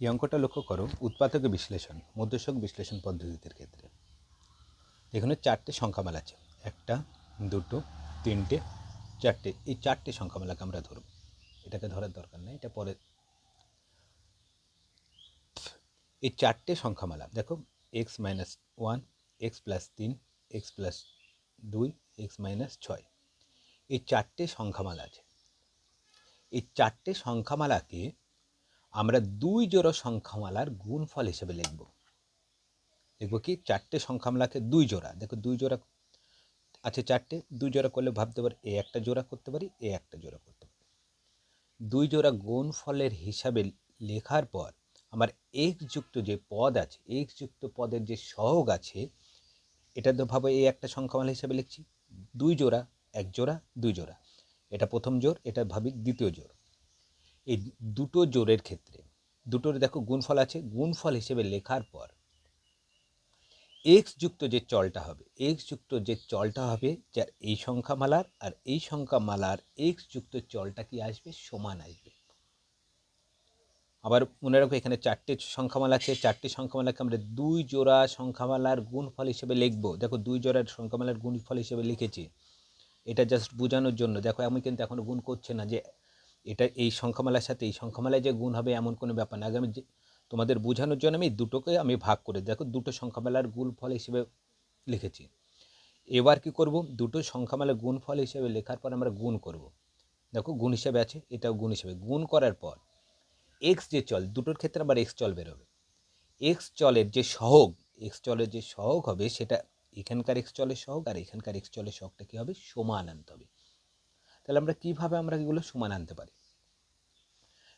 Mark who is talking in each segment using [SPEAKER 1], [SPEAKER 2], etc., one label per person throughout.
[SPEAKER 1] এই অঙ্কটা লক্ষ্য করো, উৎপাদক বিশ্লেষণ মধ্যশক বিশ্লেষণ পদ্ধতির ক্ষেত্রে। এখানে চারটে সংখ্যামাল আছে। একটা, দুটো, তিনটে, চারটে। এই চারটে সংখ্যামালাকে আমরা ধরব। এটাকে ধরার দরকার নেই, এটা পরে এই চারটে সংখ্যামালা, দেখো x minus one x plus তিন এক্স প্লাস দুই এক্স মাইনাস ছয়। এই চারটে সংখ্যামালা আছে। এই চারটে সংখ্যামালাকে আমরা দুই জোড়া সংখ্যামালার গুণফল হিসেবে লিখব। লিখব কি? চারটে সংখ্যামালাকে দুই জোড়া। দেখো, দুই জোড়া আছে চারটে। দুই জোড়া করলে ভাবতে পারি এ একটা জোড়া করতে পারি, এ একটা জোড়া করতে পারি। দুই জোড়া গুণফলের হিসাবে লেখার পর আমার যুক্ত যে পদ আছে যুক্ত পদের যে সহগ আছে, এটা তো ভাবো এই একটা সংখ্যামালা হিসাবে লিখছি। দুই জোড়া, এক জোড়া, দুই জোড়া। এটা প্রথম জোর এটা ভাবি দ্বিতীয় জোর এই দুটো জোরের ক্ষেত্রে, দুটোর দেখো গুণফল আছে, গুণফল হিসেবে লেখার পর এক্স যুক্ত যে চলটা হবে এক্স যুক্ত যে চলটা হবে, যার এই সংখ্যামালার আর এই সংখ্যামালার এক্স যুক্ত চলটা কি আসবে? সমান আসবে। আবার মনে রাখো এখানে চারটে সংখ্যামালা আছে, চারটে সংখ্যামালাকে আমরা দুই জোড়া সংখ্যামালার গুণফল হিসেবে লিখব। দেখো দুই জোড়ার সংখ্যামালার গুণফল হিসেবে লিখেছি। এটা জাস্ট বোঝানোর জন্য। দেখো আমি কিন্তু এখনও গুণ করছে না যে এটা এই সংখ্যামালার সাথে, এই সংখ্যামালায় যে গুণ হবে এমন কোনো ব্যাপার না। আগে আমি যে, তোমাদের বোঝানোর জন্য আমি দুটোকে আমি ভাগ করে, দেখো দুটো সংখ্যামালার গুণফল হিসেবে লিখেছি। এবার কি করব? দুটো সংখ্যামালার গুণফল হিসেবে লেখার পর আমরা গুণ করব। দেখো গুণ হিসেবে আছে, এটাও গুণ হিসেবে। গুণ করার পর এক্স যে চল, দুটোর ক্ষেত্রে আবার এক্স চল বেরোবে। এক্স চলের যে সহগ এক্স চলের যে সহগ হবে, সেটা এখানকার এক্স চলের সহগ আর এখানকার এক্স চলের সহগটা কী হবে? সমান আনতে হবে। তাহলে আমরা কীভাবে আমরা এগুলো সমান আনতে পারি?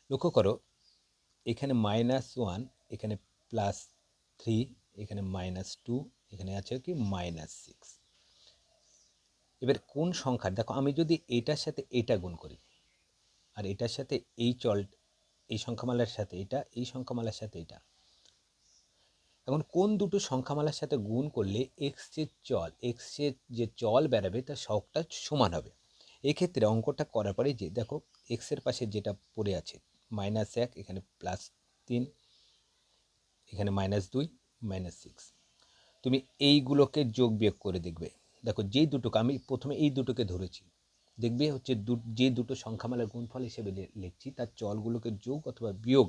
[SPEAKER 1] লক্ষ্য করো, এখানে মাইনাস ওয়ান এখানে প্লাস থ্রি এখানে মাইনাস টু এখানে আছে কি মাইনাস সিক্স এবার কোন সংখ্যা দেখো আমি যদি এটার সাথে এটা গুণ করি, আর এটার সাথে এই চল, এই সংখ্যামালার সাথে এটা, এই সংখ্যামালার সাথে এটা, এখন কোন দুটো সংখ্যামালার সাথে গুণ করলে এক্সের চল এক্সের যে চল বেরাবে তার শখটা সমান হবে। এক্ষেত্রে অঙ্কটা করার পরে যে, দেখো এক্সের পাশে যেটা পড়ে আছে মাইনাস এক, এখানে প্লাস তিন, এখানে মাইনাস দুই মাইনাস সিক্স তুমি এইগুলোকে যোগ বিয়োগ করে দেখবে। দেখো, যেই দুটোকে আমি প্রথমে এই দুটোকে ধরেছি, দেখবে হচ্ছে দু, যে দুটো সংখ্যামালার গুণফল হিসেবে লিখছি, তার চলগুলোকে যোগ অথবা বিয়োগ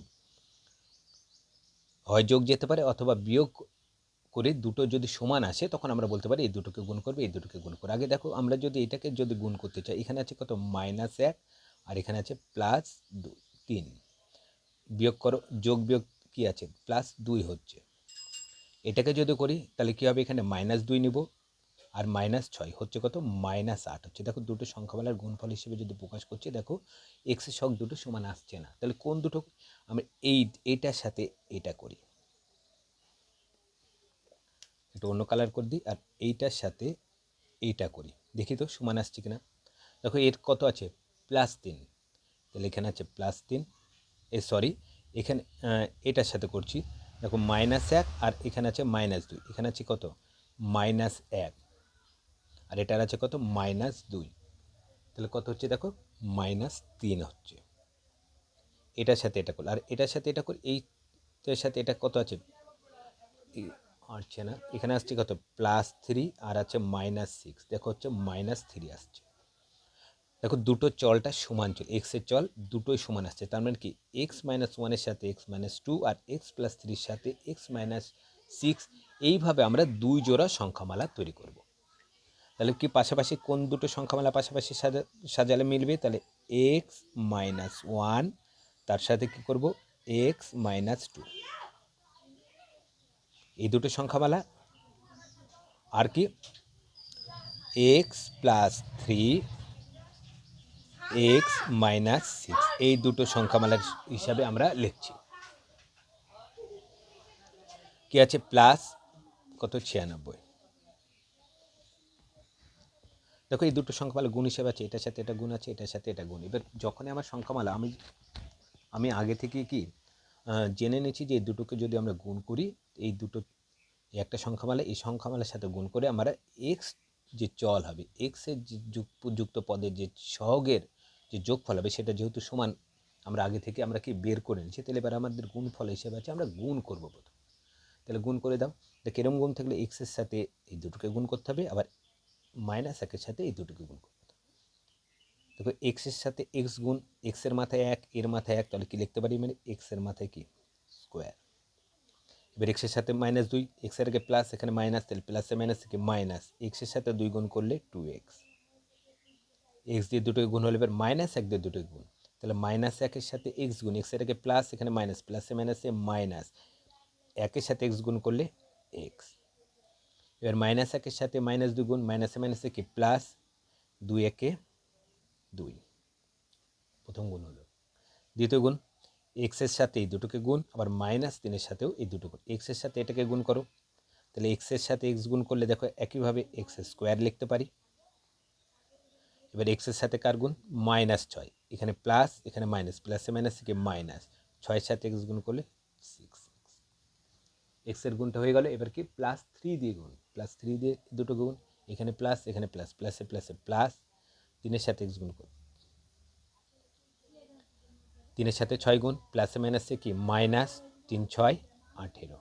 [SPEAKER 1] হয়, যোগ যেতে পারে, অথবা বিয়োগ করে দুটো যদি সমান আসে, তখন আমরা বলতে পারি এই দুটোকে গুণ করবে, এই দুটোকে গুণ করবে। আগে দেখো, আমরা যদি এটাকে যদি গুণ করতে চাই, এখানে আছে কত? মাইনাস এক, আর এখানে আছে প্লাস দু, তিন। বিয়োগ করো, যোগ বিয়োগ কী আছে? প্লাস দুই হচ্ছে। এটাকে যদি করি, তাহলে কী হবে? এখানে মাইনাস দুই নিব, আর মাইনাস ছয় হচ্ছে কত? মাইনাস আট হচ্ছে। দেখো, দুটো সংখ্যামালার গুণফল হিসেবে যদি প্রকাশ করছি, দেখো এক্সের শখ দুটো সমান আসছে না। তাহলে কোন দুটো? আমি এই এইটার সাথে এটা করি। একটু অন্য কালার করে দিই আর এইটার সাথে এইটা করি। দেখি তো, সমান আসছে কিনা? দেখো, এর কত আছে? প্লাস তিন। তাহলে এখানে আছে প্লাস তিন। এ সরি এখানে এটার সাথে করছি। দেখো মাইনাস এক আর এখানে আছে মাইনাস দুই। এখানে আছে কত? মাইনাস এক। আর এটার আছে কত? মাইনাস দুই। তাহলে কত হচ্ছে দেখো? মাইনাস তিন হচ্ছে। এটার সাথে এটা করল। আর এটার সাথে এটা করি, এইটার সাথে এটা কত আছে? আসছে না। এখানে আসছে কত? প্লাস থ্রি আর আছে মাইনাস সিক্স। দেখো হচ্ছে মাইনাস থ্রি আসছে। দেখো দুটো চলটা সমান চল এক্সের চল দুটোই সমান আসছে। তার মানে কি? এক্স মাইনাস ওয়ানের সাথে এক্স মাইনাস টু আর এক্স প্লাস থ্রির সাথে এক্স মাইনাস সিক্স এইভাবে আমরা দুই জোড়া সংখ্যামালা তৈরি করব। তাহলে কি পাশাপাশি কোন দুটো সংখ্যামালা পাশাপাশি সাজা, সাজালে মিলবে? তাহলে এক্স মাইনাস ওয়ান তার সাথে কি করব? এক্স মাইনাস টু এই দুটো সংখ্যামালা। আর কি? X plus three x minus six এই দুটো সংখ্যামালার হিসাবে আমরা লিখছি। কি আছে? প্লাস কত? ছিয়ানব্বই। দেখো, এই দুটো সংখ্যামালা গুণ হিসেবে আছে। এটার সাথে এটা গুণ আছে, এটার সাথে এটা গুণ। এবার যখনই আমার সংখ্যামালা, আমি আমি আগে থেকে কি জেনে নিয়েছি যে এই দুটোকে যদি আমরা গুণ করি এই দুটো একটা সংখ্যামালা, এই সংখ্যামালার সাথে গুণ করে আমরা এক্স যে চল হবে এক্সের যে যুক্ত পদের যে সহগের যে যোগফল হবে, সেটা যেহেতু সমান, আমরা আগে থেকে আমরা কি বের করে নিচ্ছি তাহলে এবার আমাদের গুণ ফল হিসেবে আছে, আমরা গুণ করব প্রথম। তাহলে গুণ করে দাও দেখ এরম গুণ থাকলে এক্সের সাথে এই দুটোকে গুণ করতে হবে, আবার মাইনাস একের সাথে এই দুটোকে গুণ করতে হবে। দেখো এক্সের সাথে এক্স গুণ এক্সের মাথায় এক, এর মাথায় এক, তাহলে কি লিখতে পারি মানে এক্সের মাথায় কি? স্কোয়ার এবার এক্সের সাথে মাইনাস দুই এক্সের আগে প্লাস এখানে মাইনাস তাহলে প্লাসে মাইনাস থেকে মাইনাস এক্সের সাথে দুই গুণ করলে টু এক্স এক্স দিয়ে দুটোকে গুণ হলে এবার মাইনাস এক দিয়ে দুটোকে গুণ। তাহলে মাইনাস একের সাথে এক্স গুণ এক্সের আগে প্লাস এখানে মাইনাস প্লাসে মাইনাসে মাইনাস একের সাথে এক্স গুণ করলে এক্স এবার মাইনাস একের সাথে মাইনাস দুই গুণ মাইনাসে মাইনাসে কি প্লাস দুই একে দুই। প্রথম গুণ হলো। দ্বিতীয় গুণ এক্সের সাথে এই দুটোকে গুণ, আবার মাইনাস তিনের সাথেও এই দুটো গুণ। এক্সের সাথে এটাকে গুণ করো। তাহলে এক্সের সাথে এক্স গুণ করলে দেখো একইভাবে এক্স স্কোয়ার লিখতে পারি। এবার এক্সের সাথে কার গুণ? মাইনাস ছয়। এখানে প্লাস এখানে মাইনাস প্লাসে মাইনাস থেকে মাইনাস ছয়ের সাথে এক্স গুণ করলে সিক্স এক্স এক্সের গুণটা হয়ে গেল, এবার কি? প্লাস থ্রি দিয়ে গুণ। প্লাস থ্রি দিয়ে দুটো গুণ। এখানে প্লাস এখানে প্লাস প্লাসে প্লাসে প্লাস তিনের সাথে এক্স গুণ করুন তিনের সাথে ছয় গুণ প্লাসে মাইনাসে কি? মাইনাস তিন, ছয়, আঠেরো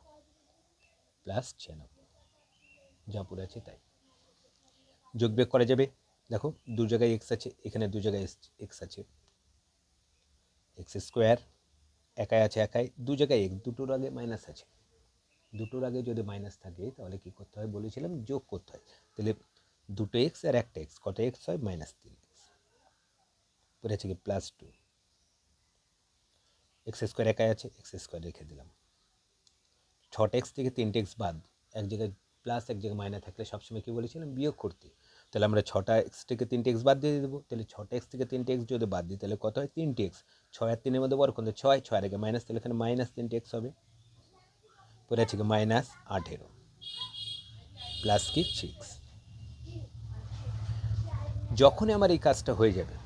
[SPEAKER 1] প্লাস ছিয়ানব্বই। যা পড়ে আছে তাই। যোগ বিয়োগ করা যাবে। দেখো, দু জায়গায় এক্স আছে, এখানে দু জায়গায় এক্স আছে। এক্স স্কোয়ার একাই আছে, একাই। দু জায়গায় এক দুটোর আগে মাইনাস আছে। দুটোর আগে যদি মাইনাস থাকে, তাহলে কি করতে হয় বলেছিলাম? যোগ করতে হয়। তাহলে দুটো এক্স আর একটা এক্স কত এক্স হয়? মাইনাস তিন এক্স পরে আছে কি? প্লাস টু এক্স স্কোয়ার একাই আছে এক্স স্কোয়ার রেখে দিলাম। ছটা এক্স থেকে তিনটে এক্স বাদ, এক জায়গায় প্লাস এক জায়গায় মাইনাস থাকলে সবসময় কী বলেছিলাম? বিয়োগ করতে। তাহলে আমরা ছটা এক্স থেকে তিনটে এক্স বাদ দিয়ে দেবো। তাহলে ছটা এক্স থেকে তিনটে এক্স যদি বাদ দিই, তাহলে কত হয়? তিনটে এক্স ছয় আর তিনের মধ্যে বড় কিন্তু ছয় ছয় আগে মাইনাস তাহলে এখানে মাইনাস তিনটে এক্স হবে। পরে আছে কি? মাইনাস আঠেরো। প্লাস কি? সিক্স যখনই আমার এই কাজটা হয়ে যাবে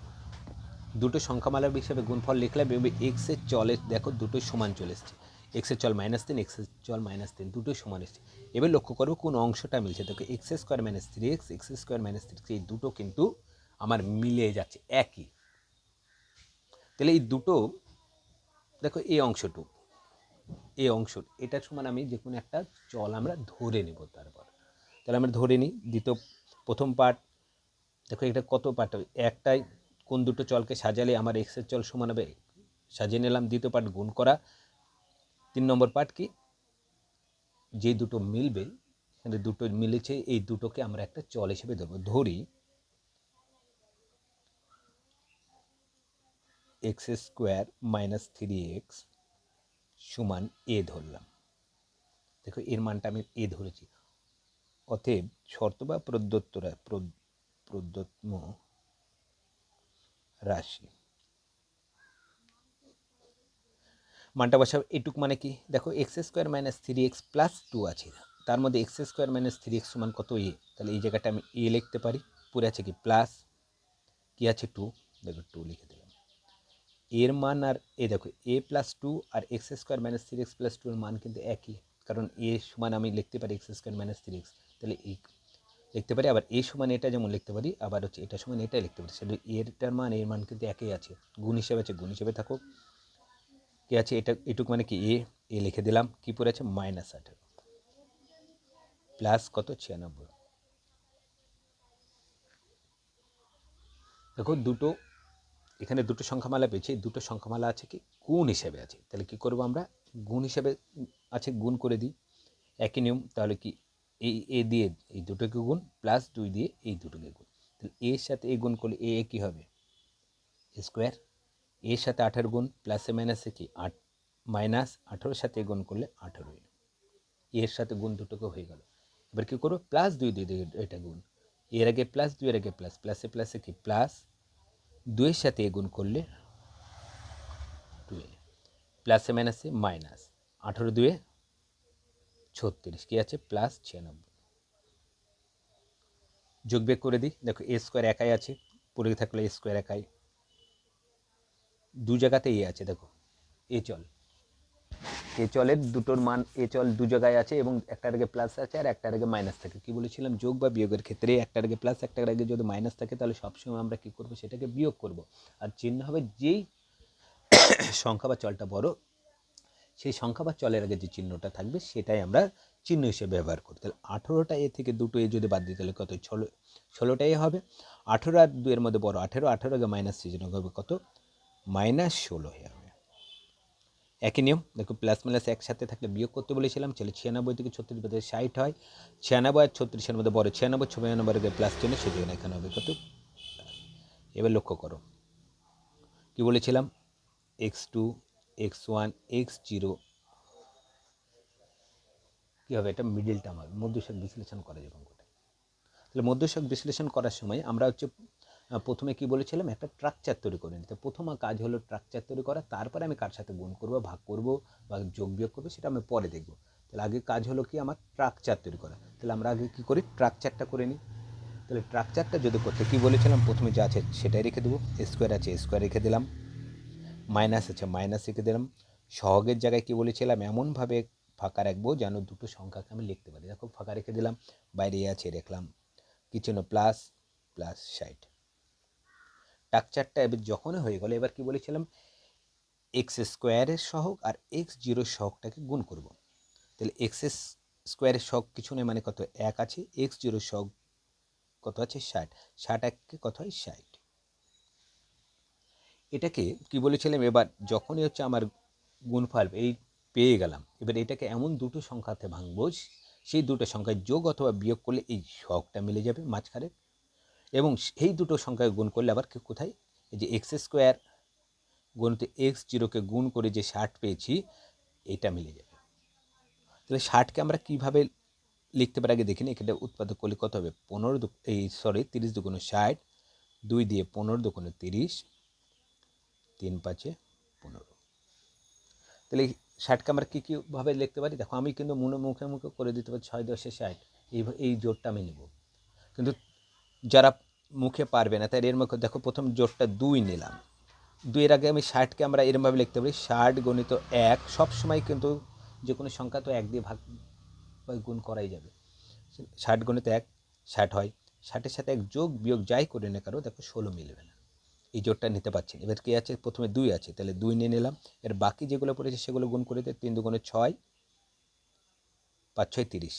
[SPEAKER 1] দুটো সংখ্যামালার হিসাবে গুণফল লিখলাম এবং এক্সের চলে, দেখো দুটোই সমান চলে এসছে। এক্সের চল মাইনাস তিন এক্সের চল মাইনাস তিন, দুটোই সমান এসছে। এবার লক্ষ্য করব কোন অংশটা মিলছে। দেখো x square minus three x x square minus three এই দুটো কিন্তু আমার মিলে যাচ্ছে, একই। তাহলে এই দুটো, দেখো এই অংশটু এই অংশ, এটার সমান আমি যে কোনো একটা চল আমরা ধরে নেব তারপর। তাহলে আমরা ধরে নিই, দ্বিতীয় প্রথম পার্ট দেখো এটা কত পার্ট হবে? একটাই কোন দুটো চলকে সাজালে আমার এক্সের চল সমান হবে? সাজিয়ে নিলাম, দ্বিতীয় পার্ট গুণ করা। তিন নম্বর পার্ট কি? যে দুটো মিলবে, এখানে দুটো মিলেছে, এই দুটোকে আমরা একটা চল হিসেবে ধরবো। ধরি x square minus three x সমান এ ধরলাম। দেখো, এর মানটা আমি এ ধরেছি। অতএব শর্ত বা প্রদত্তরা প্রদত্ম রাশি। মানটা বসাবো এটুক মানে কি? দেখো x square minus three x plus two আছে। তার মধ্যে x square minus three x সমান কত এ তাহলে এই জায়গাটা আমি এ লিখতে পারি। পরে আছে কি? প্লাস কি আছে? টু দেখো টু লিখে দিলাম। এর মান আর এ দেখো এ প্লাস টু আর x square minus three x plus two এর মান কিন্তু একই। কারণ এ সমান আমি লিখতে পারি x square minus three x তাহলে এই লিখতে পারি, আবার এ সমান এটা যেমন লিখতে পারি, আবার হচ্ছে এটা সমান এটাই লিখতে পারি। সেটা এরটার মান, এর মান কিন্তু একই আছে। গুণ হিসেবে আছে, গুণ হিসেবে থাকুক। কি আছে, এটা, এটুক মানে কি? এ এ লিখে দিলাম, কি পরে আছে? মাইনাস আঠেরো। প্লাস কত? ছিয়ানব্বই। দেখো, দুটো, এখানে দুটো সংখ্যামালা পেয়েছি, দুটো সংখ্যামালা আছে কি? গুণ হিসেবে আছে। তাহলে কি করব আমরা? গুণ হিসেবে আছে, গুণ করে দিই। একই নিয়ম, তাহলে কি এই এ দিয়ে এই দুটোকে গুণ প্লাস দুই দিয়ে এই দুটোকে গুণ। তাহলে এর সাথে এই গুণ করলে এ কী হবে? স্কোয়ার এর সাথে আঠারো গুণ প্লাসে মাইনাসে কি? আট মাইনাস আঠারোর সাথে গুণ করলে আঠারো এর সাথে গুণ দুটোকে হয়ে গেল। এবার কী করব প্লাস দুই দিয়ে এটা গুণ। এর আগে প্লাস দুইয়ের আগে প্লাস প্লাসে প্লাসে কি? প্লাস দুইয়ের সাথে এ গুণ করলে টুয়ে প্লাসে মাইনাসে মাইনাস আঠারো দুয়ে ছত্রিশ, কী আছে? প্লাস ছিয়ানব্বই। যোগ বিয়োগ করে দিই। দেখো এ স্কোয়ার একাই আছে, পড়ে থাকলে এ স্কোয়ার একাই। দু জায়গাতে এ আছে, দেখো। এ চল। এ চলের দুটোর মান এ চল দু জায়গায় আছে এবং একটার আগে প্লাস আছে আর একটার আগে মাইনাস থাকে। কি বলেছিলাম? যোগ বা বিয়োগের ক্ষেত্রে একটার আগে প্লাস একটার আগে যদি মাইনাস থাকে তাহলে সবসময় আমরা কি করব? সেটাকে বিয়োগ করব। আর চিহ্ন হবে যেই সংখ্যা বা চলটা বড় সেই সংখ্যা বা চলের আগে যে চিহ্নটা থাকবে সেটাই আমরা চিহ্ন হিসেবে ব্যবহার করি। তাহলে আঠেরোটা এ থেকে দুটো এ যদি বাদ দিই, তাহলে কত? ষোলো ষোলোটা এ হবে। আঠেরো আর দুয়ের মধ্যে বড় আঠেরো আঠেরো আগে মাইনাস সিজন হবে কত? মাইনাস ষোলো হয়ে হবে। একই নিয়ম, দেখো প্লাস মাইনাস একসাথে থাকলে বিয়োগ করতে বলেছিলাম ছেলে ছিয়ানব্বই থেকে ছত্রিশ বাদে ষাট হয়। ছিয়ানব্বই আর ছত্রিশের মধ্যে বড় ছিয়ানব্বই ছবিয়ানব্বই আগে প্লাস চিহ্ন, সেজন্য এখানে হবে কত? এবার লক্ষ্য করো। কি বলেছিলাম? X two x one x zero কী হবে এটা মিডিল টার্ম হবে? মধ্যশক বিশ্লেষণ করা যখন করে তাহলে মধ্যশক বিশ্লেষণ করার সময় আমরা হচ্ছে প্রথমে কি বলেছিলাম? একটা ট্রাকচার তৈরি করে নিতে। প্রথম কাজ হলো ট্রাকচার তৈরি করা, তারপরে আমি কার সাথে গুণ করব, ভাগ করব বা যোগ বিয়োগ করব, সেটা আমি পরে দেখব। তাহলে আগে কাজ হলো কি? আমার ট্রাকচার তৈরি করা। তাহলে আমরা আগে কী করি? ট্রাকচারটা করে নিই। তাহলে ট্রাকচারটা যদি করতে কী বলেছিলাম? প্রথমে যা আছে সেটাই রেখে দেবো। স্কোয়ার আছে স্কোয়ার রেখে দিলাম। মাইনাস আছে মাইনাস রেখে দিলাম। সহগের জায়গায় কি বলেছিলাম? এমনভাবে ফাঁকা রাখব যেন দুটো সংখ্যাকে আমি লিখতে পারি। দেখো, ফাঁকা রেখে দিলাম, বাইরে আছে, রাখলাম। কিছু না প্লাস প্লাস ষাট। স্ট্রাকচারটা এবার যখনই হয়ে গেল, এবার কি বলেছিলাম? এক্স স্কোয়ারের সহগ আর এক্স জিরোর সহগটাকে গুণ করব। তাহলে এক্স স্কোয়ারের সহগ কিছু নেই মানে কত? এক আছে এক্স জিরোর সহগ কত আছে? ষাট। ষাট এককে কত হয়? ষাট। এটাকে কি বলেছিলাম? এবার যখনই হচ্ছে আমার গুণফল এই পেয়ে গেলাম, এবার এটাকে এমন দুটো সংখ্যাতে ভাঙবো, সেই দুটো সংখ্যায় যোগ অথবা বিয়োগ করলে এই শখটা মিলে যাবে মাঝখানে। এবং সেই দুটো সংখ্যায় গুণ করলে আবার কোথায়? এই যে এক্স স্কোয়ার গুণতে এক্স জিরোকে গুণ করে যে ষাট পেয়েছি, এটা মিলে যাবে। তাহলে ষাটকে আমরা কীভাবে লিখতে পারি? আগে দেখিনি এখানে উৎপাদক করলে কত হবে? পনেরো এই সরি তিরিশ দুগুণ ষাট, দুই দিয়ে পনেরো দুগুণ তিরিশ তিন পাঁচে পনেরো। তাহলে ষাটকে আমরা কী কীভাবে লিখতে পারি? দেখো, আমি কিন্তু মনে মুখে মুখে করে দিতে পারি ছয় দশে ষাট। এই এই জোরটা আমি নেব। কিন্তু যারা মুখে পারবে না তাই এর মুখে দেখো, প্রথম জোরটা দুই নিলাম। দুইয়ের আগে আমি ষাটকে আমরা এরমভাবে লিখতে পারি, ষাট গণিত এক। সব সময় কিন্তু যে কোনো সংখ্যা তো এক দিয়ে ভাগ গুণ করাই যাবে। ষাট গণিত এক, ষাট হয়। ষাটের সাথে এক যোগ বিয়োগ যাই করে না কারও দেখো ষোলো মিলবে না। এই জোরটা নিতে পারছি না। এবার কি আছে? প্রথমে দুই আছে, তাহলে দুই নিয়ে নিলাম। এর বাকি যেগুলো পড়েছে সেগুলো গুণ করে দিই তিন দুগুণে ছয়, পাঁচ ছয় তিরিশ।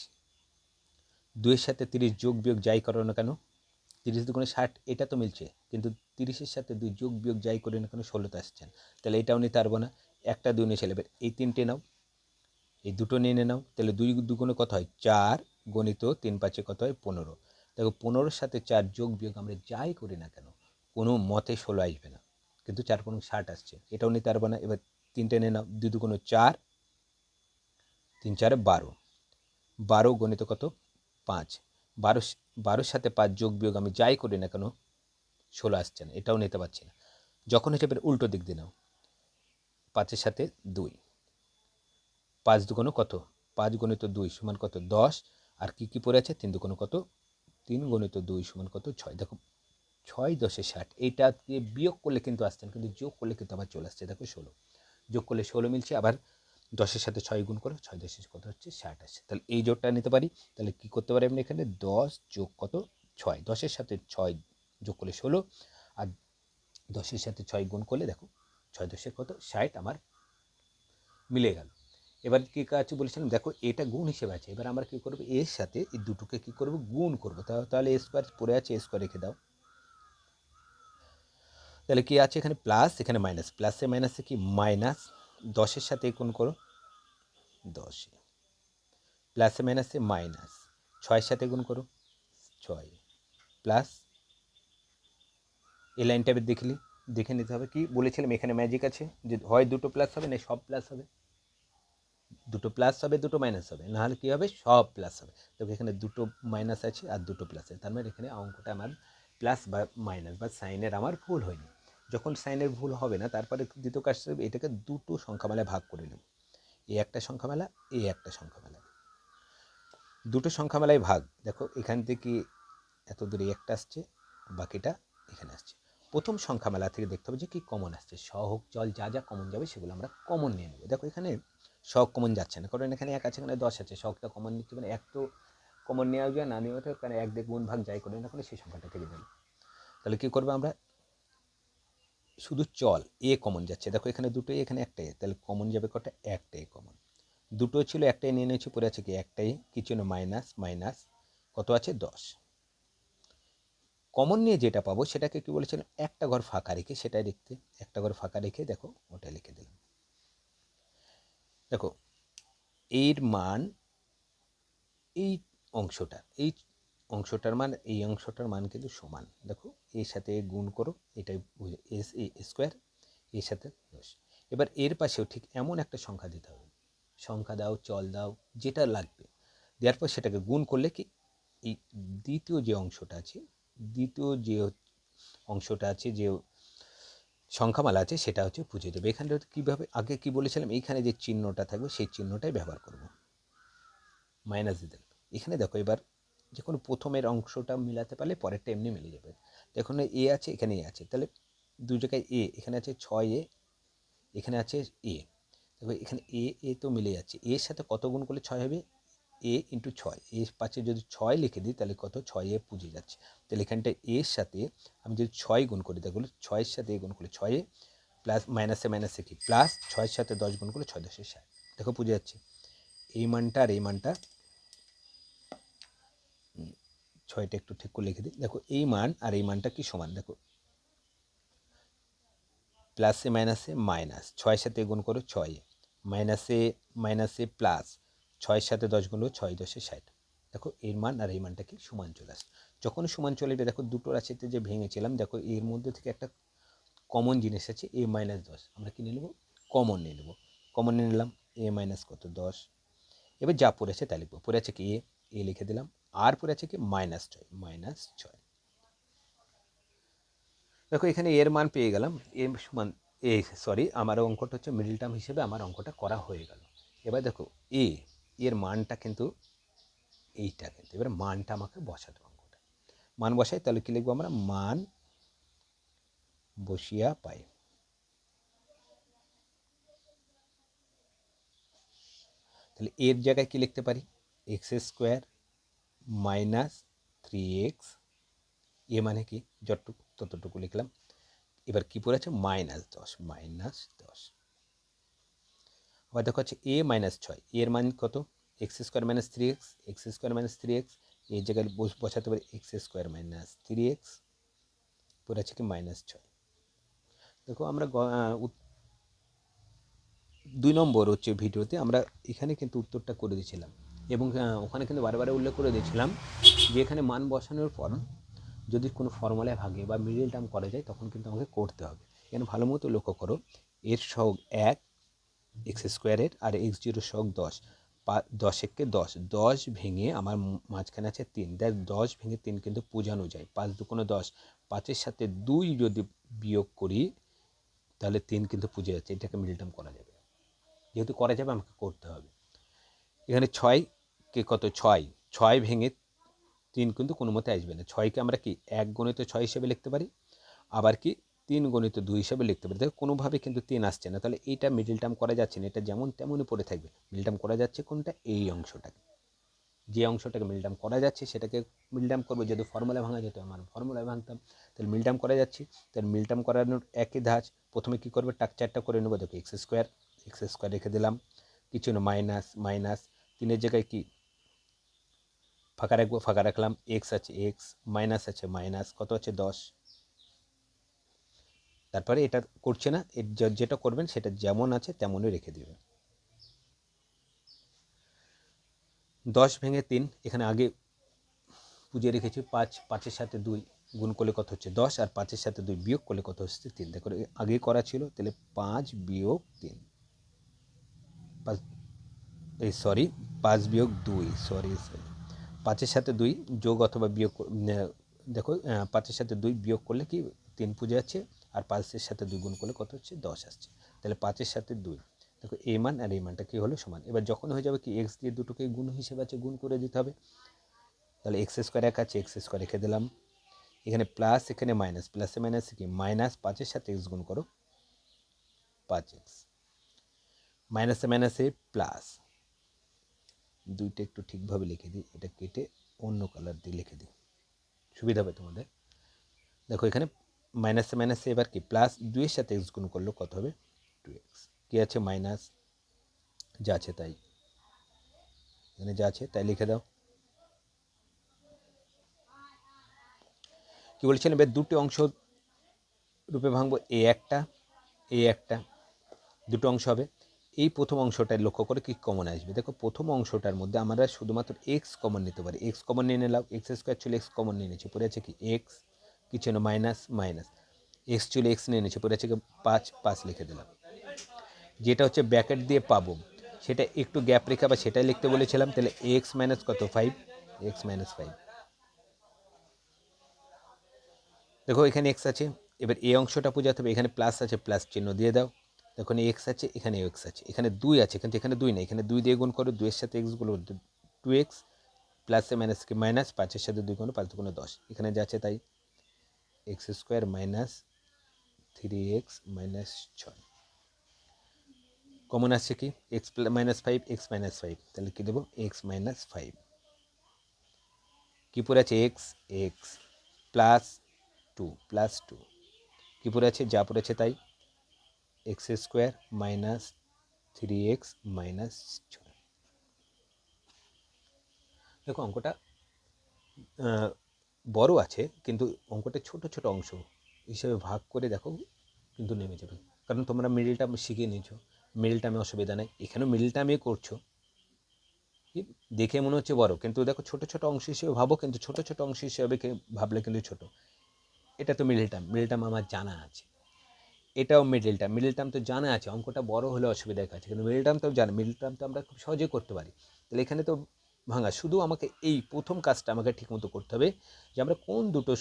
[SPEAKER 1] দুইয়ের সাথে তিরিশ যোগ বিয়োগ যাই করো না কেন? তিরিশ দুগুণে ষাট, এটা তো মিলছে, কিন্তু তিরিশের সাথে দুই যোগ বিয়োগ যাই করে না কেন? ষোলোতে আসছেন। তাহলে এটাও নিতে পারব না। একটা দুই নিয়ে এবার এই তিনটে নাও, এই দুটো নিয়ে নাও। তাহলে দুই দুগুণে কত হয়? চার গণিত তিন পাঁচে কত হয়? পনেরো। দেখো পনেরোর সাথে চার যোগ বিয়োগ আমরা যাই করি না কেন? কোনো মতে ষোলো আসবে না। কিন্তু চার পনেরো ষাট আসছে। এটাও নিতে পারবে না। এবার তিনটে নিয়ে নাও। দুই দুগুণে চার, তিন চারে বারো। বারো গণিত কত? পাঁচ। বারো বারোর সাথে পাঁচ যোগ বিয়োগ আমি যাই করি না কেন, ষোলো আসছে না। এটাও নিতে পারছি না। যখন এবার উল্টো দিক দিয়ে নাও। পাঁচের সাথে দুই। পাঁচ দুগুণ কত? পাঁচ গণিত দুই সমান কত? দশ। আর কি কি পড়ে আছে? তিন দুগুণ কত? তিন গণিত দুই সমান কত? ছয়। দেখো ছয় দশে ষাট এইটাকে বিয়োগ করলে কিন্তু আসছেন, কিন্তু যোগ করলে কিন্তু আবার চলে আসছে। দেখো ষোলো, যোগ করলে ষোলো মিলছে, আবার দশের সাথে ছয় গুণ করে, ছয় দশের কত হচ্ছে? ষাট আসছে। তাহলে এই জোরটা নিতে পারি, তাহলে কী করতে পারি আপনি এখানে? দশ যোগ কত? ছয়, দশের সাথে ছয় যোগ করলে ষোলো, আর দশের সাথে ছয় গুণ করলে দেখো, ছয় দশের কত? ষাট আমার মিলে গেল। এবার কী কাজ বলেছিলাম, দেখো এটা গুণ হিসেবে আছে, এবার আমরা কী করব? এর সাথে এই দুটোকে কী করব? গুণ করব। তাহলে এ স্কোয়ার পড়ে আছে এ স্কোয়ার রেখে দাও। তাহলে কি আছে এখানে প্লাস এখানে মাইনাস প্লাসে মাইনাসে কি? মাইনাস দশের সাথে গুণ করো। দশে প্লাসে মাইনাসে মাইনাস ছয়ের সাথে গুণ করো। ছয়। প্লাস এই এবার দেখলি, দেখে নিতে হবে। কি? বলেছিলাম এখানে ম্যাজিক আছে। যে হয় দুটো প্লাস হবে, না সব প্লাস হবে। দুটো প্লাস হবে, দুটো মাইনাস হবে। নাহলে কী হবে? সব প্লাস হবে। তবে এখানে দুটো মাইনাস আছে আর দুটো প্লাস আছে। তার মানে এখানে অঙ্কটা আমার প্লাস বা মাইনাস বা সাইনের আমার ভুল হয়নি। যখন সাইনের ভুল হবে না, তারপরে দ্বিতীয় কাজ এটাকে দুটো সংখ্যামালায় ভাগ করে নেব। এই একটা সংখ্যামালা এই একটা সংখ্যামালা। দুটো সংখ্যামালায় ভাগ, দেখো এখান থেকে এত দূরে একটা আসছে, বাকিটা এখানে আসছে। প্রথম সংখ্যামালা থেকে দেখতে হবে যে কী কমন আসছে। সহক জল যা যা কমন যাবে সেগুলো আমরা কমন নিয়ে নেব। দেখো এখানে শখ কমন যাচ্ছে না, কারণ এখানে এক আছে, এখানে দশ আছে। শখটা কমন নিচ্ছে মানে এক তো কমন নেওয়া যায় না নেওয়া কারণ এক দেখ গুণ ভাগ যাই করে না করে সেই সংখ্যাটা থেকে যাবে তাহলে কী করব আমরা? শুধু চল, এ কমন যাচ্ছে। দেখো এখানে দুটোই এখানে একটাই। তাহলে কমন যাবে কটা? একটাই কমন দুটো ছিল, একটাই নিয়ে নিয়েছি পরে আছে কি? একটাই। কিছু মাইনাস মাইনাস কত আছে? দশ। কমন নিয়ে যেটা পাবো, সেটাকে কি বলেছিলাম একটা ঘর ফাঁকা রেখে, সেটাই লিখতে একটা ঘর ফাঁকা রেখে, দেখো, ওটা লিখে দিলাম। দেখো, এর মান এই অংশটা, এই অংশটার মান, এই অংশটার মান কিন্তু সমান। দেখো এর সাথে গুণ করো, এটাই বুঝে এস এ স্কোয়ার এর সাথে দশ। এবার এর পাশেও ঠিক এমন একটা সংখ্যা দিতে হবে। সংখ্যা দাও, চল দাও, যেটা লাগবে। দেওয়ার পর সেটাকে গুণ করলে কি, এই দ্বিতীয় যে অংশটা আছে, দ্বিতীয় যে অংশটা আছে, যে সংখ্যামালা আছে, সেটা হচ্ছে বুঝে দেবে। এখানে কীভাবে, আগে কি বলেছিলাম, এইখানে যে চিহ্নটা থাকবে, সেই চিহ্নটাই ব্যবহার করব। মাইনাস দিতে এখানে দেখো, এবার যে কোনো প্রথমের অংশটা মিলাতে পারলে পরেরটা এমনি মিলে যাবে। দেখুন, এ আছে, এখানে এ আছে। তাহলে দু জায়গায় এ, এখানে আছে ছয় এ, এখানে আছে এ। দেখো এখানে এ এ তো মিলে যাচ্ছে। এর সাথে কত গুণ করলে ছয় হবে? এ ইন্টু ছয়। এ পাশে যদি ছয় লিখে দিই, তাহলে কত? ছয় এ পুজে যাচ্ছে। তাহলে এখানটা এর সাথে আমি যদি ছয় গুণ করি তাহলে ছয়ের সাথে এ গুণ করলে ছয়ে প্লাস মাইনাসে মাইনাসে কি? প্লাস ছয়ের সাথে দশ গুণ করলে ছয়, দশে ষাট। দেখো পুজে যাচ্ছে। এই মানটা আর এই মানটা ছয়টা একটু ঠিক করে লিখে দিই। দেখো, এই মান আর এই মানটা কি সমান? দেখো প্লাসে মাইনাসে মাইনাস ছয়ের সাথে গুণ করো ছয় মাইনাসে মাইনাসে প্লাস ছয়ের সাথে দশ গুণ ছয়, দশে ষাট। দেখো, এর মান আর এই মানটা কি সমান চলে আসে যখন সমান চলে যাবে দেখো, দুটো রাশিতে যে ভেঙেছিলাম, দেখো, এর মধ্যে থেকে একটা কমন জিনিস আছে, এ মাইনাস দশ। আমরা কি নিয়ে নেব? কমন নিয়ে নেব। কমন নিয়ে নিলাম, এ মাইনাস কত? দশ। এবার যা পড়েছে তাই লিখব। পড়ে আছে কি? এ এ লিখে দিলাম। আর পড়ে আছে কি? মাইনাস ছয় মাইনাস ছয়। দেখো, এখানে এর মান পেয়ে গেলাম। এর সমান এ সরি আমার অঙ্কটা হচ্ছে মিডিল টার্ম হিসেবে আমার অঙ্কটা করা হয়ে গেল। এবার দেখো, এ, এর মানটা কিন্তু এইটা কিন্তু। এবার মানটা আমাকে বসাতে অঙ্কটা। মান বসাই, তাহলে কী লিখব আমরা? মান বসিয়া পাই। তাহলে এর জায়গায় কি লিখতে পারি? X square minus three x এ মানে কি? যতটুকু, ততটুকু লিখলাম। এবার কী পড়েছে মাইনাস দশ মাইনাস দশ। আবার দেখো হচ্ছে এ মাইনাস ছয়। এর মান কত? X square minus three x x square minus three x এই জায়গায় বস- বসাতে পারি x square minus three x পড়ে আছে কি? মাইনাস ছয়। দেখো আমরা দুই নম্বর হচ্ছে ভিডিওতে আমরা এখানে কিন্তু উত্তরটা করে দিয়েছিলাম। এবং ওখানে কিন্তু বারে উল্লেখ করে দিয়েছিলাম যে এখানে মান বসানোর পর যদি কোনো ফর্মুলায় ভাগে বা মিডিল টার্ম করা যায়, তখন কিন্তু আমাকে করতে হবে। এখানে ভালো মতো লক্ষ্য করো। এর সহগ এক, এক্স স্কোয়ারের আর এক্স জিরো সহগ দশ। পা, দশ একে দশ। দশ ভেঙে আমার মাঝখানে আছে তিন। দেখ, দশ ভেঙে তিন কিন্তু বোঝানো যায়। পাঁচ দু কোনো দশ। পাঁচের সাথে দুই যদি বিয়োগ করি, তাহলে তিন কিন্তু পুজে যাচ্ছে এটাকে মিডিল টার্ম করা যাবে। যেহেতু করা যাবে, আমাকে করতে হবে। এখানে ছয় কে কত? ছয়। ছয় ভেঙে তিন কিন্তু কোনো মতে আসবে না। ছয়কে আমরা কি এক গণিত ছয় হিসেবে লিখতে পারি? আবার কি তিন গণিত দুই হিসেবে লিখতে পারি। দেখো কোনোভাবে কিন্তু তিন আসছে না। তাহলে এইটা মিডিল টার্ম করা যাচ্ছে না। এটা যেমন তেমনই পড়ে থাকবে। মিডিল টার্ম করা যাচ্ছে কোনটা? এই অংশটাকে। যে অংশটাকে মিডিল টার্ম করা যাচ্ছে সেটাকে মিডিল টার্ম করব। যদি ফর্মুলা ভাঙা যেত আমার ফর্মুলায় ভাঙতাম, তাহলে মিল টার্ম করা যাচ্ছে। তাহলে মিল টার্ম করানোর একই ধাঁচ। প্রথমে কী করবে? টাকচারটা করে নেব। দেখো এক্স স্কোয়ার এক্স স্কোয়ার রেখে দিলাম। কিছু না মাইনাস মাইনাস তিনের জায়গায় কি? ফাঁকা রাখব, ফাঁকা রাখলাম এক্স আছে এক্স মাইনাস আছে মাইনাস কত আছে দশ? তারপরে এটা করছে না এর যেটা করবেন সেটা যেমন আছে তেমনই রেখে দেবেন দশ ভেঙে তিন, এখানে আগে পুজো রেখেছি, পাঁচ, পাঁচের সাথে দুই গুণ করলে কত হচ্ছে দশ, আর পাঁচের সাথে দুই বিয়োগ করলে কত হচ্ছে তিন। দেখো এ- আগে করা ছিল, তাহলে পাঁচ বিয়োগ তিন। পাঁচ, এই সরি পাঁচ বিয়োগ দুই সরি সরি পাঁচের সাথে দুই যোগ অথবা বিয়োগ দেখো পাঁচের সাথে দুই বিয়োগ করলে কি তিন পুজো আছে আর পাঁচের সাথে দুই গুণ করলে কত হচ্ছে? দশ আসছে। তাহলে পাঁচের সাথে দুই। দেখো, এ মান আর এই মানটা কী হলো? সমান। এবার যখন হয়ে যাবে কি, এক্স দিয়ে দুটোকে গুণ হিসেবে আছে, গুণ করে দিতে হবে। তাহলে এক্স স্কোয়ার এক আছে, এক্স স্কোয়ার রেখে দিলাম। এখানে প্লাস, এখানে মাইনাস। প্লাসে মাইনাসে কি? মাইনাস পাঁচের সাথে এক্স গুণ করো। পাঁচ এক্স। মাইনাসে মাইনাসে প্লাস। দুইটা একটু ঠিকভাবে লিখে দিই, এটা কেটে অন্য কালার দিয়ে লিখে দিই। সুবিধা হবে তোমাদের। দেখো, এখানে মাইনাসে মাইনাসে এবার কি? প্লাস দুইয়ের সাথে এক্স গুণ করলে কত হবে? টু এক্স কী আছে? মাইনাস যা আছে তাই। এখানে যা আছে তাই লিখে দাও। কি বলছিলাম? এবার দুটো অংশ রূপে ভাঙবো, এ একটা এ একটা, দুটো অংশ হবে। এই প্রথম অংশটায় লক্ষ্য করে কি কমন আসবে? দেখো, প্রথম অংশটার মধ্যে আমরা শুধুমাত্র এক্স কমন নিতে পারি। এক্স কমন নিয়ে নিলাম এক্স স্কোয়ার চলে এক্স কমন নিয়ে নিচ্ছি পরে আছে কি? এক্স কিছু না মাইনাস মাইনাস এক্স চলে এক্স নিয়ে নিচ্ছি পরে আছে কি? পাঁচ পাঁচ লিখে দিলাম। যেটা হচ্ছে ব্যাকেট দিয়ে পাবো। সেটা একটু গ্যাপ রেখা বা সেটাই লিখতে বলেছিলাম, তাহলে এক্স মাইনাস কত? ফাইভ এক্স মাইনাস ফাইভ দেখো, এখানে এক্স আছে, এবার এই অংশটা বোঝাতে হবে, এখানে প্লাস আছে প্লাস চিহ্ন দিয়ে দাও। দেখো এক্স আছে, এখানে এক্স আছে, এখানে দুই আছে, কিন্তু এখানে দুই নেই, এখানে দুই দিয়ে গুণ করো দুইয়ের সাথে এক্সগুলো টু এক্স প্লাসে মাইনাসকে মাইনাস পাঁচের সাথে দুই গুণ পাঁচ দুগুণ দশ। এখানে যা আছে তাই x square minus three x minus ছয়। কমন আসছে কি? X minus five x minus five তাহলে কী দেবো? এক্স মাইনাস ফাইভ কী পরে আছে? X x plus two plus two কী পরে আছে? যা পড়েছে তাই। X square minus three x minus দেখো অঙ্কটা বড় আছে, কিন্তু অঙ্কটা ছোট ছোট অংশ হিসেবে ভাগ করে দেখো কিন্তু নেমে যাবে। কারণ তোমরা মিডিল টার্ম শিখে নিয়েছো। মিডিল টার্মে অসুবিধা নেই। এখানেও মিডিল টার্মে করছ। দেখে মনে হচ্ছে বড়, কিন্তু দেখো ছোট ছোট অংশ হিসেবে ভাবো, কিন্তু ছোট ছোট অংশ হিসেবে ভাবলে কিন্তু ছোট। এটা তো মিডিল টার্ম মিডিল টার্ম আমার জানা আছে। এটাও মিডিল টার্ম মিডিল টার্ম তো জানা আছে, অঙ্কটা বড় হলে অসুবিধা আছে, কিন্তু মিডিল টার্ম তো জানি মিডিল টার্ম তো আমরা খুব সহজেই করতে পারি। তাহলে এখানে তো ভাঙা, শুধু আমাকে এই প্রথম কাজটা আমাকে ঠিকমতো করতে হবে যে আমরা কোন দুটো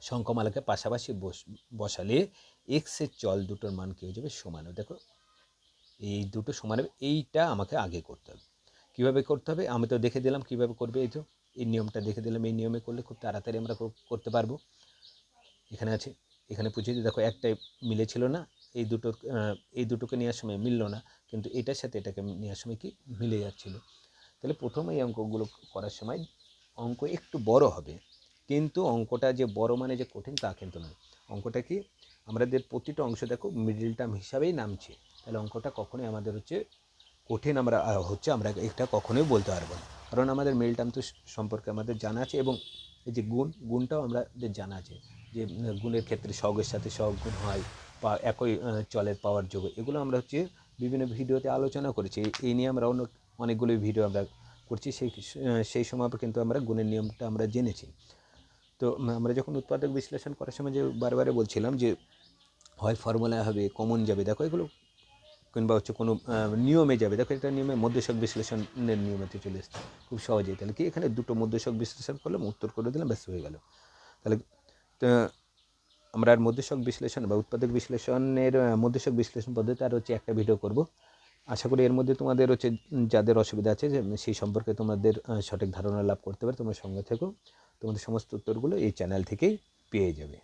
[SPEAKER 1] সংখ্যামালাকে পাশাপাশি বস- বসালে এক্সের চল দুটোর মান কী হয়ে যাবে সমান হবে? দেখো, এই দুটো সমান হবে, এইটা আমাকে আগে করতে হবে। কীভাবে করতে হবে? আমি তো দেখে দিলাম কীভাবে করবে এই তো, এই নিয়মটা দেখে দিলাম, এই নিয়মে করলে খুব তাড়াতাড়ি আমরা কর- করতে পারব। এখানে আছে এখানে পুছিয়ে দেখো একটাই মিলেছিল না। এই দুটো এই দুটোকে নেওয়ার সময় মিললো না। কিন্তু এটার সাথে এটাকে নেওয়ার সময় কি? মিলে যাচ্ছিল। তাহলে প্রথমে এই অঙ্কগুলো করার সময় অঙ্ক একটু বড় হবে। কিন্তু অঙ্কটা যে বড় মানে যে কঠিন তা কিন্তু নয়। অঙ্কটা কি? আমাদের প্রতিটা অংশ দেখো মিডিল টার্ম হিসাবেই নামছে। তাহলে অঙ্কটা কখনোই আমাদের হচ্ছে কঠিন আমরা হচ্ছে আমরা এটা কখনোই বলতে পারব না। কারণ আমাদের মিল টার্ম তো সম্পর্কে আমাদের জানা আছে এবং এই যে গুণ, গুণটাও আমাদের জানা আছে। যে গুণের ক্ষেত্রে সহগের সাথে সহগ গুণ হয় বা একই চলের পাওয়ার যোগ এগুলো আমরা হচ্ছে বিভিন্ন ভিডিওতে আলোচনা করেছি। এই- নিয়ে আমরা অন্য অনেকগুলো ভিডিও আমরা করছি, সেই সেই সময় কিন্তু আমরা গুণের নিয়মটা আমরা জেনেছি। তো আমরা যখন উৎপাদক বিশ্লেষণ করার সময় যে বারবারে বলছিলাম যে, হয় ফর্মুলা হবে, কমন যাবে, দেখো এগুলো কিংবা হচ্ছে কোনো নিয়মে যাবে, দেখো এটা নিয়মে মধ্যশক বিশ্লেষণের নিয়মেতে চলে এসছে, খুব সহজেই। তাহলে কি এখানে দুটো মধ্যশক বিশ্লেষণ করলাম, উত্তর করে দিলাম ব্যস্ত হয়ে গেল। তাহলে আমরা আর মধ্যসক বিশ্লেষণ বা উৎপাদক বিশ্লেষণের মধ্যসক বিশ্লেষণ পদ্ধতি আর হচ্ছে একটা ভিডিও করব। আশা করি এর মধ্যে তোমাদের হচ্ছে যাদের অসুবিধা আছে সেই সম্পর্কে তোমাদের সঠিক ধারণা লাভ করতে পারে, তোমরা সঙ্গে থেকো। তোমাদের সমস্ত উত্তরগুলো এই চ্যানেল থেকেই পেয়ে যাবে।